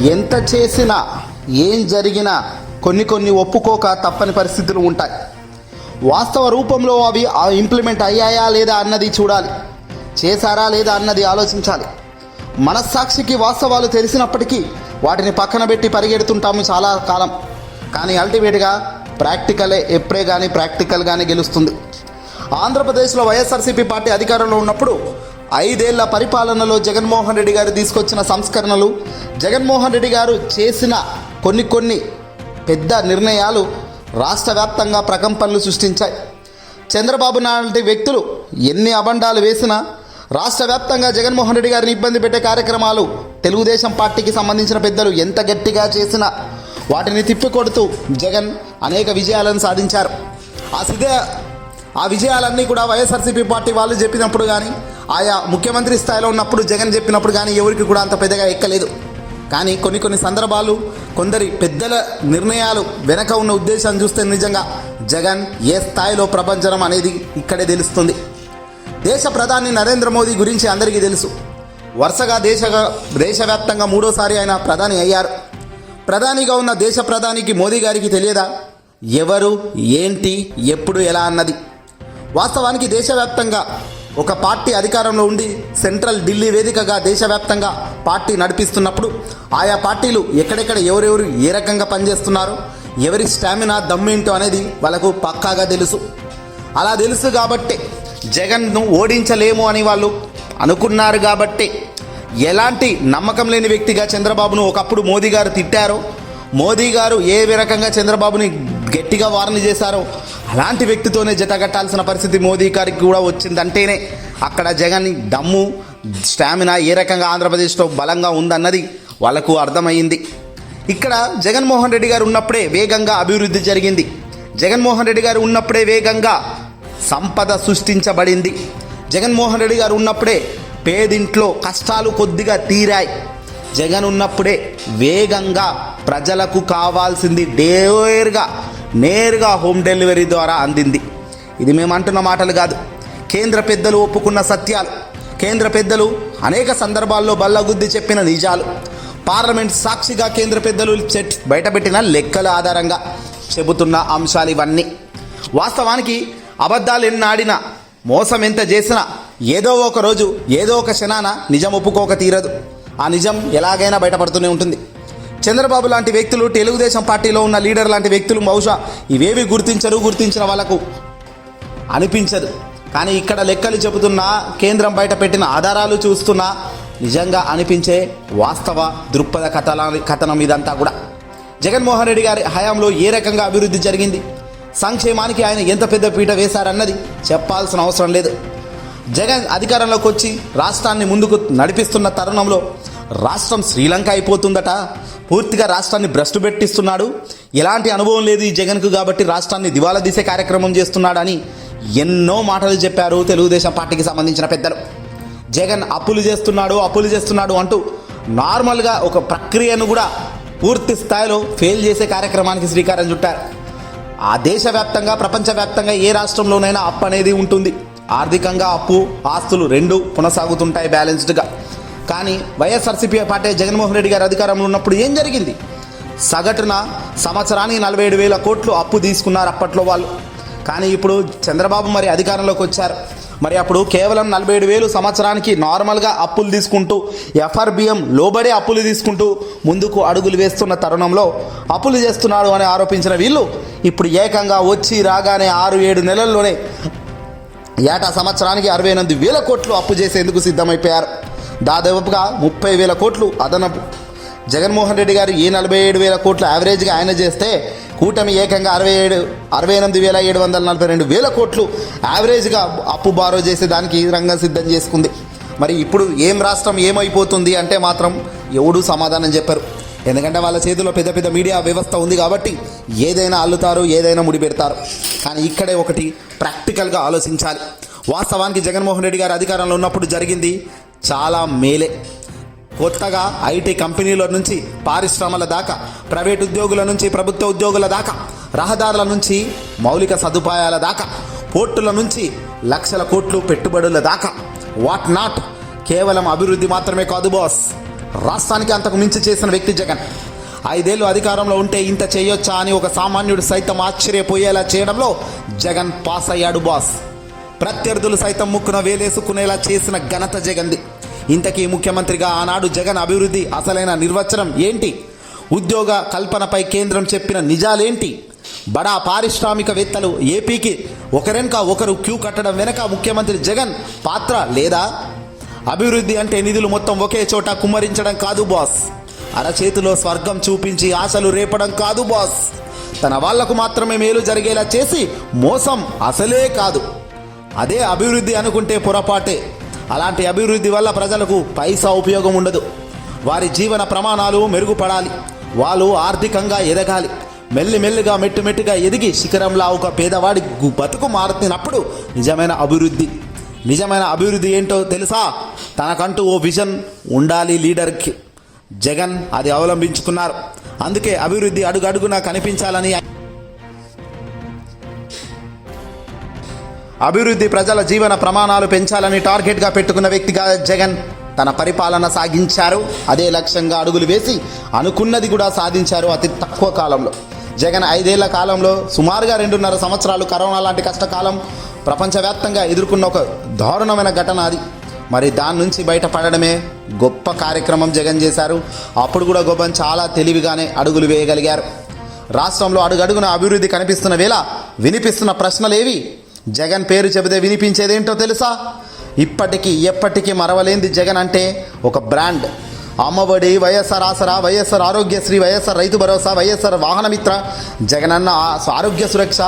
ఎంత చేసినా ఏం జరిగినా కొన్ని కొన్ని ఒప్పుకోక తప్పని పరిస్థితులు ఉంటాయి. వాస్తవ రూపంలో అవి ఆ ఇంప్లిమెంట్ అయ్యాయా లేదా అన్నది చూడాలి. చేశారా లేదా అన్నది ఆలోచించాలి. మనస్సాక్షికి వాస్తవాలు తెలిసినప్పటికీ వాటిని పక్కన పెట్టి పరిగెడుతుంటాము చాలా కాలం. కానీ అల్టిమేట్గా ప్రాక్టికలే ఎప్పుడే కానీ ప్రాక్టికల్ కానీ గెలుస్తుంది. ఆంధ్రప్రదేశ్లో వైఎస్ఆర్సీపీ పార్టీ అధికారంలో ఉన్నప్పుడు ఐదేళ్ళ పరిపాలనలో జగన్మోహన్ రెడ్డి గారు తీసుకొచ్చిన సంస్కరణలు జగన్మోహన్ రెడ్డి గారు చేసిన కొన్ని కొన్ని పెద్ద నిర్ణయాలు రాష్ట్ర వ్యాప్తంగా ప్రకంపనలు సృష్టించాయి. చంద్రబాబు నాయుడు వ్యక్తులు ఎన్ని అబండాలు వేసినా రాష్ట్ర వ్యాప్తంగా జగన్మోహన్ రెడ్డి గారిని ఇబ్బంది పెట్టే కార్యక్రమాలు తెలుగుదేశం పార్టీకి సంబంధించిన పెద్దలు ఎంత గట్టిగా చేసినా వాటిని తిప్పికొడుతూ జగన్ అనేక విజయాలను సాధించారు. ఆ సిద్ధ ఆ విజయాలన్నీ కూడా వైఎస్ఆర్సీపీ పార్టీ వాళ్ళు చెప్పినప్పుడు కానీ ఆయా ముఖ్యమంత్రి స్థాయిలో ఉన్నప్పుడు జగన్ చెప్పినప్పుడు కానీ ఎవరికి కూడా అంత పెద్దగా ఎక్కలేదు. కానీ కొన్ని కొన్ని సందర్భాలు కొందరి పెద్దల నిర్ణయాలు వెనక ఉన్న ఉద్దేశాన్ని చూస్తే నిజంగా జగన్ ఏ స్థాయిలో ప్రపంచం అనేది ఇక్కడే తెలుస్తుంది. దేశ ప్రధాని నరేంద్ర మోదీ గురించి అందరికీ తెలుసు. వరుసగా దేశ దేశవ్యాప్తంగా మూడోసారి ఆయన ప్రధాని అయ్యారు. ప్రధానిగా ఉన్న దేశ ప్రధానికి మోదీ గారికి తెలియదా? ఎవరు ఏంటి ఎప్పుడు ఎలా అన్నది. వాస్తవానికి దేశవ్యాప్తంగా ఒక పార్టీ అధికారంలో ఉండి సెంట్రల్ ఢిల్లీ వేదికగా దేశవ్యాప్తంగా పార్టీ నడిపిస్తున్నప్పుడు ఆయా పార్టీలు ఎక్కడెక్కడ ఎవరెవరు ఏ రకంగా పనిచేస్తున్నారు ఎవరి స్టామినా దమ్మేంటో అనేది వాళ్ళకు పక్కాగా తెలుసు. అలా తెలుసు కాబట్టే జగన్ను ఓడించలేము అని వాళ్ళు అనుకున్నారు కాబట్టే ఎలాంటి నమ్మకం లేని వ్యక్తిగా చంద్రబాబును ఒకప్పుడు మోదీ గారు తిట్టారో మోదీ గారు ఏ రకంగా చంద్రబాబుని గట్టిగా వార్ని చేశారు. అలాంటి వ్యక్తితోనే జతగట్టాల్సిన పరిస్థితి మోదీ గారికి కూడా వచ్చిందంటేనే అక్కడ జగన్ దమ్ము స్టామినా ఏ రకంగా ఆంధ్రప్రదేశ్లో బలంగా ఉందన్నది వాళ్ళకు అర్థమైంది ఇక్కడ జగన్మోహన్ రెడ్డి గారు ఉన్నప్పుడే వేగంగా అభివృద్ధి జరిగింది. జగన్మోహన్ రెడ్డి గారు ఉన్నప్పుడే వేగంగా సంపద సృష్టించబడింది. జగన్మోహన్ రెడ్డి గారు ఉన్నప్పుడే పేదింట్లో కష్టాలు కొద్దిగా తీరాయి. జగన్ ఉన్నప్పుడే వేగంగా ప్రజలకు కావాల్సింది డేర్గా నేరుగా హోమ్ డెలివరీ ద్వారా అందింది. ఇది మేము అంటున్న మాటలు కాదు. కేంద్ర పెద్దలు ఒప్పుకున్న సత్యాలు. కేంద్ర పెద్దలు అనేక సందర్భాల్లో బల్లగుద్ది చెప్పిన నిజాలు. పార్లమెంట్ సాక్షిగా కేంద్ర పెద్దలు చెట్ బయటపెట్టిన లెక్కల ఆధారంగా చెబుతున్న అంశాలు ఇవన్నీ. వాస్తవానికి అబద్ధాలు ఎన్నాడినా మోసం ఎంత చేసినా ఏదో ఒక రోజు ఏదో ఒక క్షణాన నిజం ఒప్పుకోక తీరదు. ఆ నిజం ఎలాగైనా బయటపడుతూనే ఉంటుంది. చంద్రబాబు లాంటి వ్యక్తులు తెలుగుదేశం పార్టీలో ఉన్న లీడర్ లాంటి వ్యక్తులు బహుశా ఇవేవి గుర్తించరు గుర్తించిన వాళ్ళకు అనిపించదు. కానీ ఇక్కడ లెక్కలు చెబుతున్నా కేంద్రం బయట పెట్టిన ఆధారాలు చూస్తున్నా నిజంగా అనిపించే వాస్తవ దృక్పథ కథల కథనం ఇదంతా కూడా. జగన్మోహన్ రెడ్డి గారి హయాంలో ఏ రకంగా అభివృద్ధి జరిగింది? సంక్షేమానికి ఆయన ఎంత పెద్ద పీట వేశారన్నది చెప్పాల్సిన అవసరం లేదు. జగన్ అధికారంలోకి వచ్చి రాష్ట్రాన్ని ముందుకు నడిపిస్తున్న తరుణంలో రాష్ట్రం శ్రీలంక అయిపోతుందట. పూర్తిగా రాష్ట్రాన్ని భ్రష్టు పెట్టిస్తున్నాడు. ఎలాంటి అనుభవం లేదు ఈ జగన్కు కాబట్టి రాష్ట్రాన్ని దివాలా తీసే కార్యక్రమం చేస్తున్నాడని ఎన్నో మాటలు చెప్పారు తెలుగుదేశం పార్టీకి సంబంధించిన పెద్దలు. జగన్ అప్పులు చేస్తున్నాడు అప్పులు చేస్తున్నాడు అంటూ నార్మల్గా ఒక ప్రక్రియను కూడా పూర్తి స్థాయిలో ఫెయిల్ చేసే కార్యక్రమానికి శ్రీకారం చుట్టారు. ఆ దేశవ్యాప్తంగా ప్రపంచవ్యాప్తంగా ఏ రాష్ట్రంలోనైనా అప్పు అనేది ఉంటుంది. ఆర్థికంగా అప్పు ఆస్తులు రెండు కొనసాగుతుంటాయి బ్యాలెన్స్డ్గా కానీ వైఎస్ఆర్సీపీ పార్టీ జగన్మోహన్ రెడ్డి గారు అధికారంలో ఉన్నప్పుడు ఏం జరిగింది? సగటున సంవత్సరానికి నలభై ఏడు వేల కోట్లు అప్పు తీసుకున్నారు అప్పట్లో వాళ్ళు. కానీ ఇప్పుడు చంద్రబాబు మరి అధికారంలోకి వచ్చారు. మరి అప్పుడు కేవలం నలభై ఏడు వేలు సంవత్సరానికి నార్మల్గా అప్పులు తీసుకుంటూ ఎఫ్ఆర్బిఎం లోబడే అప్పులు తీసుకుంటూ ముందుకు అడుగులు వేస్తున్న తరుణంలో అప్పులు చేస్తున్నాడు అని ఆరోపించిన వీళ్ళు ఇప్పుడు ఏకంగా వచ్చి రాగానే ఆరు ఏడు నెలల్లోనే ఏటా సంవత్సరానికి అరవై ఎనిమిది వేల కోట్లు అప్పు చేసేందుకు సిద్ధమైపోయారు. దాదాపుగా ముప్పై వేల కోట్లు అదనపు. జగన్మోహన్ రెడ్డి గారు ఈ నలభై ఏడు వేల కోట్లు యావరేజ్గా ఆయన చేస్తే కూటమి ఏకంగా అరవై ఏడు అరవై ఎనిమిది వేల ఏడు వందల నలభై రెండు వేల కోట్లు యావరేజ్గా అప్పు బారో చేసే దానికి రంగం సిద్ధం చేసుకుంది. మరి ఇప్పుడు ఏం రాష్ట్రం ఏమైపోతుంది అంటే మాత్రం ఎవడూ సమాధానం చెప్పారు. ఎందుకంటే వాళ్ళ చేతిలో పెద్ద పెద్ద మీడియా వ్యవస్థ ఉంది కాబట్టి ఏదైనా అల్లుతారు ఏదైనా ముడిపెడతారు కానీ ఇక్కడే ఒకటి ప్రాక్టికల్గా ఆలోచించాలి. వాస్తవానికి జగన్మోహన్ రెడ్డి గారు అధికారంలో ఉన్నప్పుడు జరిగింది చాలా మేలే. కొత్తగా ఐటీ కంపెనీల నుంచి పారిశ్రమల దాకా ప్రైవేట్ ఉద్యోగుల నుంచి ప్రభుత్వ ఉద్యోగుల దాకా రహదారుల నుంచి మౌలిక సదుపాయాల దాకా పోర్టుల నుంచి లక్షల కోట్లు పెట్టుబడుల దాకా. వాట్ నాట్ కేవలం అభివృద్ధి మాత్రమే కాదు బాస్ రాష్ట్రానికి అంతకు మించి చేసిన వ్యక్తి జగన్. ఐదేళ్ళు అధికారంలో ఉంటే ఇంత చేయొచ్చా అని ఒక సామాన్యుడు సైతం ఆశ్చర్యపోయేలా చేయడంలో జగన్ పాస్ అయ్యాడు బాస్. ప్రత్యర్థులు సైతం ముక్కున వేలేసుకునేలా చేసిన ఘనత జగన్ది. ఇంతకీ ముఖ్యమంత్రిగా ఆనాడు జగన్ అభివృద్ధి అసలైన నిర్వచనం ఏంటి? ఉద్యోగ కల్పనపై కేంద్రం చెప్పిన నిజాలేంటి? బడా పారిశ్రామికవేత్తలు ఏపీకి ఒకరెనక ఒకరు క్యూ కట్టడం వెనక ముఖ్యమంత్రి జగన్ పాత్ర లేదా? అభివృద్ధి అంటే నిధులు మొత్తం ఒకే చోట కుమ్మరించడం కాదు బాస్. అరచేతిలో స్వర్గం చూపించి ఆశలు రేపడం కాదు బాస్. తన వాళ్ళకు మాత్రమే మేలు జరిగేలా చేసి మోసం అసలే కాదు. అదే అభివృద్ధి అనుకుంటే పొరపాటే. అలాంటి అభివృద్ధి వల్ల ప్రజలకు పైసా ఉపయోగం ఉండదు. వారి జీవన ప్రమాణాలు మెరుగుపడాలి. వాళ్ళు ఆర్థికంగా ఎదగాలి. మెల్లిమెల్లిగా మెట్టుమెట్టుగా ఎదిగి శిఖరంలా ఒక పేదవాడి బతుకు మారుతున్నప్పుడు నిజమైన అభివృద్ధి. నిజమైన అభివృద్ధి ఏంటో తెలుసా? తనకంటూ ఓ విజన్ ఉండాలి లీడర్కి. జగన్ అది అవలంబించుకున్నారు. అందుకే అభివృద్ధి అడుగడుగునా కనిపించాలని అభివృద్ధి ప్రజల జీవన ప్రమాణాలు పెంచాలని టార్గెట్గా పెట్టుకున్న వ్యక్తిగా జగన్ తన పరిపాలన సాగించారు. అదే లక్ష్యంగా అడుగులు వేసి అనుకున్నది కూడా సాధించారు అతి తక్కువ కాలంలో. జగన్ ఐదేళ్ళ కాలంలో సుమారుగా రెండున్నర సంవత్సరాలు కరోనా లాంటి కష్టకాలం ప్రపంచవ్యాప్తంగా ఎదుర్కొన్న ఒక దారుణమైన ఘటన అది. మరి దాని నుంచి బయటపడడమే గొప్ప కార్యక్రమం జగన్ చేశారు. అప్పుడు కూడా గొప్పని చాలా తెలివిగానే అడుగులు వేయగలిగారు. రాష్ట్రంలో అడుగడుగున అభివృద్ధి కనిపిస్తున్న వేళ వినిపిస్తున్న ప్రశ్నలేవి? జగన్ పేరు చెబితే వినిపించేదేంటో తెలుసా? ఇప్పటికీ ఎప్పటికీ మరవలేంది జగన్ అంటే ఒక బ్రాండ్. అమ్మఒడి వైఎస్ఆర్ ఆసరా వైఎస్ఆర్ ఆరోగ్యశ్రీ వైఎస్ఆర్ రైతు భరోసా వైఎస్ఆర్ వాహనమిత్ర జగనన్న ఆరోగ్య సురక్ష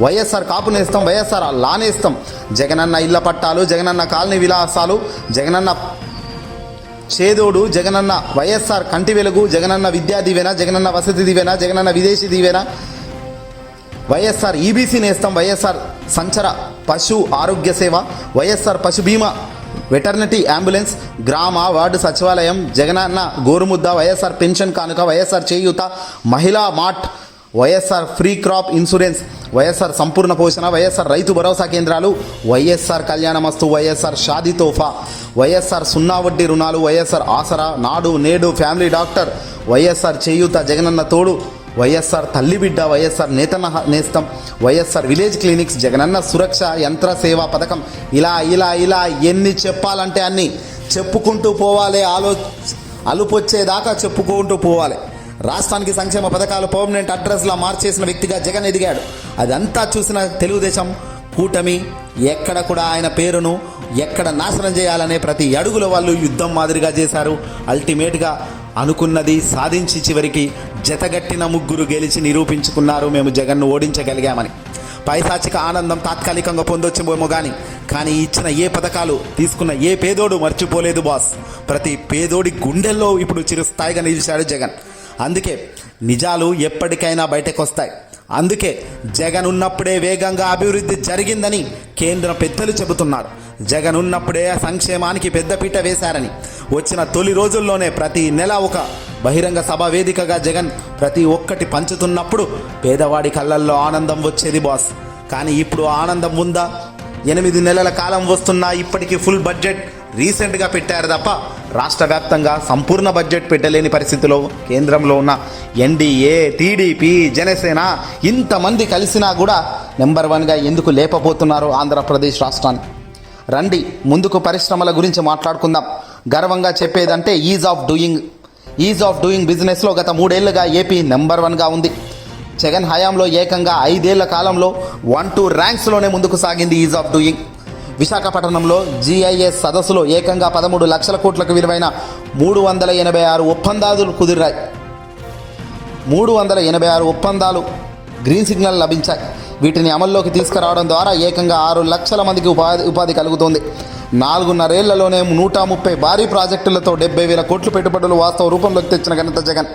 వైఎస్ఆర్ కాపు నేస్తం వైఎస్ఆర్ లానేస్తం జగనన్న ఇళ్ళ పట్టాలు జగనన్న కాలనీ విలాసాలు జగనన్న చేదోడు జగనన్న వైఎస్ఆర్ కంటి వెలుగు జగనన్న విద్యా దీవెన జగనన్న వసతి దీవెన జగనన్న విదేశీ దీవెన వైఎస్ఆర్ ఈబీసీ నేస్తం వైఎస్ఆర్ సంచర పశు ఆరోగ్య సేవ వైఎస్ఆర్ పశు బీమా వెటర్నరీ అంబులెన్స్ గ్రామ వార్డు సచివాలయం జగనన్న గోరుముద్ద YSR pension Kanuka YSR Cheyutha Mahila mart YSR free crop insurance YSR Sampoorna Poshana YSR Rythu Bharosa కేంద్రాలు వైఎస్ఆర్ కళ్యాణమస్తు వైఎస్ఆర్ షాదీ తోఫా వైఎస్ఆర్ సున్నా వడ్డీ రుణాలు YSR Aasara Nadu Nedu family doctor YSR Cheyutha Jagananna Thodu YSR Talli Bidda YSR Nethanna Nestham YSR village clinics Jagananna Suraksha యంత్ర సేవా పథకం. ఇలా ఇలా ఇలా ఎన్ని చెప్పాలంటే అన్ని చెప్పుకుంటూ పోవాలి ఆలో అలుపొచ్చేదాకా చెప్పుకుంటూ పోవాలి. రాష్ట్రానికి సంక్షేమ పథకాలు పర్మనెంట్ అడ్రస్లా మార్చేసిన వ్యక్తిగా జగన్ ఎదిగాడు. అదంతా చూసిన తెలుగుదేశం కూటమి ఎక్కడ కూడా ఆయన పేరును ఎక్కడ నాశనం చేయాలనే ప్రతి అడుగుల వాళ్ళు యుద్ధం మాదిరిగా చేశారు. అల్టిమేట్గా అనుకున్నది సాధించి చివరికి జతగట్టిన ముగ్గురు గెలిచి నిరూపించుకున్నారు. మేము జగన్ను ఓడించగలిగామని. పైశాచిక ఆనందం తాత్కాలికంగా పొందొచ్చేమో కానీ కానీ ఇచ్చిన ఏ పథకాలు తీసుకున్న ఏ పేదోడు మర్చిపోలేదు బాస్. ప్రతి పేదోడి గుండెల్లో ఇప్పుడు చిరుస్థాయిగా నిలిచాడు జగన్. అందుకే నిజాలు ఎప్పటికైనా బయటకు వస్తాయి అందుకే జగన్ ఉన్నప్పుడే వేగంగా అభివృద్ధి జరిగిందని కేంద్ర పెద్దలు చెబుతున్నారు. జగన్ ఉన్నప్పుడే సంక్షేమానికి పెద్దపీట వేశారని. వచ్చిన తొలి రోజుల్లోనే ప్రతి నెల ఒక బహిరంగ సభ వేదికగా జగన్ ప్రతి ఒక్కటి పంచుతున్నప్పుడు పేదవాడి కళ్ళల్లో ఆనందం వచ్చేది బాస్. కానీ ఇప్పుడు ఆనందం ఉందా? ఎనిమిది నెలల కాలం వస్తున్నా ఇప్పటికీ ఫుల్ బడ్జెట్ రీసెంట్గా పెట్టారు తప్ప రాష్ట్ర వ్యాప్తంగా సంపూర్ణ బడ్జెట్ పెట్టలేని పరిస్థితిలో కేంద్రంలో ఉన్న ఎన్డీఏ టీడీపీ జనసేన ఇంతమంది కలిసినా కూడా నెంబర్ వన్గా ఎందుకు లేపబోతున్నారు ఆంధ్రప్రదేశ్ రాష్ట్రాన్ని? రండి ముందుకు పరిశ్రమల గురించి మాట్లాడుకుందాం. గర్వంగా చెప్పేదంటే ease of doing. Ease of doing బిజినెస్లో గత మూడేళ్ళుగా ఏపీ నెంబర్ వన్గా ఉంది. జగన్ హయాంలో ఏకంగా ఐదేళ్ళ కాలంలో వన్ టూ ర్యాంక్స్లోనే ముందుకు సాగింది ఈజ్ ఆఫ్ డూయింగ్. విశాఖపట్నంలో జీఐఎస్ సదస్సులో ఏకంగా పదమూడు లక్షల కోట్లకు విలువైన మూడు వందల ఎనభై ఆరు ఒప్పందాలు కుదిరాయి. మూడు వందల ఎనభై ఆరు ఒప్పందాలు గ్రీన్ సిగ్నల్ లభించాయి. వీటిని అమల్లోకి తీసుకురావడం ద్వారా ఏకంగా ఆరు లక్షల మందికి ఉపాధి ఉపాధి కలుగుతుంది. నాలుగున్నరేళ్ళలోనే నూట ముప్పై భారీ ప్రాజెక్టులతో డెబ్బై వేల కోట్లు పెట్టుబడులు వాస్తవ రూపంలోకి తెచ్చిన ఘనత జగన్.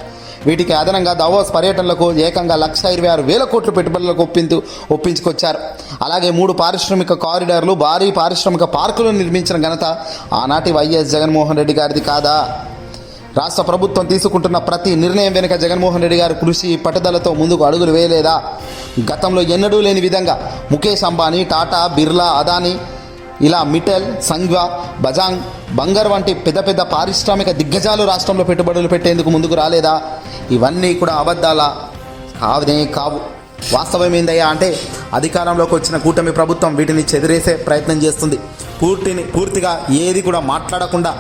వీటికి అదనంగా దావోస్ పర్యటనలకు ఏకంగా లక్ష ఇరవై ఆరు వేల కోట్ల పెట్టుబడులకు ఒప్పించు ఒప్పించుకొచ్చారు. అలాగే మూడు పారిశ్రామిక కారిడార్లు భారీ పారిశ్రామిక పార్కులు నిర్మించిన ఘనత ఆనాటి వైఎస్ జగన్మోహన్ రెడ్డి గారిది కాదా? రాష్ట్ర ప్రభుత్వం తీసుకుంటున్న ప్రతి నిర్ణయం వెనుక జగన్మోహన్ రెడ్డి గారు కృషి పట్టుదలతో ముందుకు అడుగులు వేయలేదా? గతంలో ఎన్నడూ లేని విధంగా ముఖేష్ అంబానీ టాటా బిర్లా అదానీ ఇలా మిటల్ సంగ్వా బజాంగ్ బంగర్ వంటి పెద్ద పెద్ద పారిశ్రామిక దిగ్గజాలు రాష్ట్రంలో పెట్టుబడులు పెట్టేందుకు ముందుకు రాలేదా? ఇవన్నీ కూడా అబద్ధాల కావనే కావు. వాస్తవం ఏందయ్యా అంటే అధికారంలోకి వచ్చిన కూటమి ప్రభుత్వం వీటిని చెదిరేసే ప్రయత్నం చేస్తుంది. పూర్తిని పూర్తిగా ఏది కూడా మాట్లాడకుండా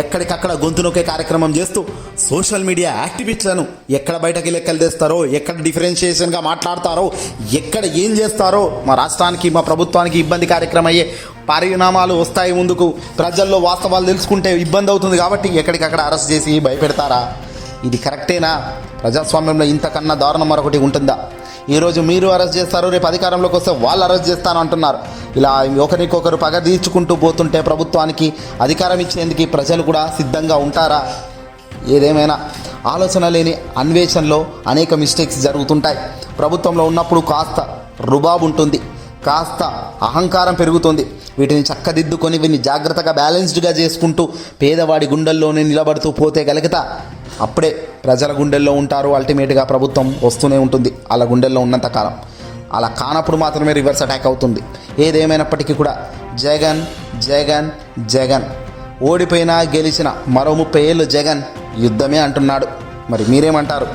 ఎక్కడికక్కడ గొంతు నొక్కే కార్యక్రమం చేస్తూ సోషల్ మీడియా యాక్టివిస్టులను ఎక్కడ బయటకి లెక్కలు తెస్తారో ఎక్కడ డిఫరెన్షియేషన్గా మాట్లాడతారో ఎక్కడ ఏం చేస్తారో మా రాష్ట్రానికి మా ప్రభుత్వానికి ఇబ్బంది కార్యక్రమం అయ్యే పరిణామాలు వస్తాయి ముందుకు. ప్రజల్లో వాస్తవాలు తెలుసుకుంటే ఇబ్బంది అవుతుంది కాబట్టి ఎక్కడికక్కడ అరెస్ట్ చేసి భయపెడతారా? ఇది కరెక్టేనా? ప్రజాస్వామ్యంలో ఇంతకన్నా దారుణం మరొకటి ఉంటుందా? ఈరోజు మీరు అరెస్ట్ చేస్తారు రేపు అధికారంలోకి వస్తే వాళ్ళు అరెస్ట్ చేస్తాను అంటున్నారు. ఇలా ఒకరికొకరు పగ తీర్చుకుంటూ పోతుంటే ప్రభుత్వానికి అధికారం ఇచ్చేందుకు ప్రజలు కూడా సిద్ధంగా ఉంటారా? ఏదేమైనా ఆలోచన లేని అన్వేషణలో అనేక మిస్టేక్స్ జరుగుతుంటాయి. ప్రభుత్వంలో ఉన్నప్పుడు కాస్త రుబాబు ఉంటుంది. కాస్త అహంకారం పెరుగుతుంది. వీటిని చక్కదిద్దుకొని వీటిని జాగ్రత్తగా బ్యాలెన్స్డ్గా చేసుకుంటూ పేదవాడి గుండెల్లోనే నిలబడుతూ పోతే గలిగిత. అప్పుడే ప్రజల గుండెల్లో ఉంటారు. అల్టిమేట్గా ప్రభుత్వం వస్తూనే ఉంటుంది. వాళ్ళ గుండెల్లో ఉన్నంత కాలం. అలా కానప్పుడు మాత్రమే రివర్స్ అటాక్ అవుతుంది. ఏదేమైనప్పటికీ కూడా జగన్ జగన్ జగన్. ఓడిపోయినా గెలిచిన మరో ముప్పై ఏళ్ళు జగన్ యుద్ధమే అంటున్నాడు. మరి మీరేమంటారు?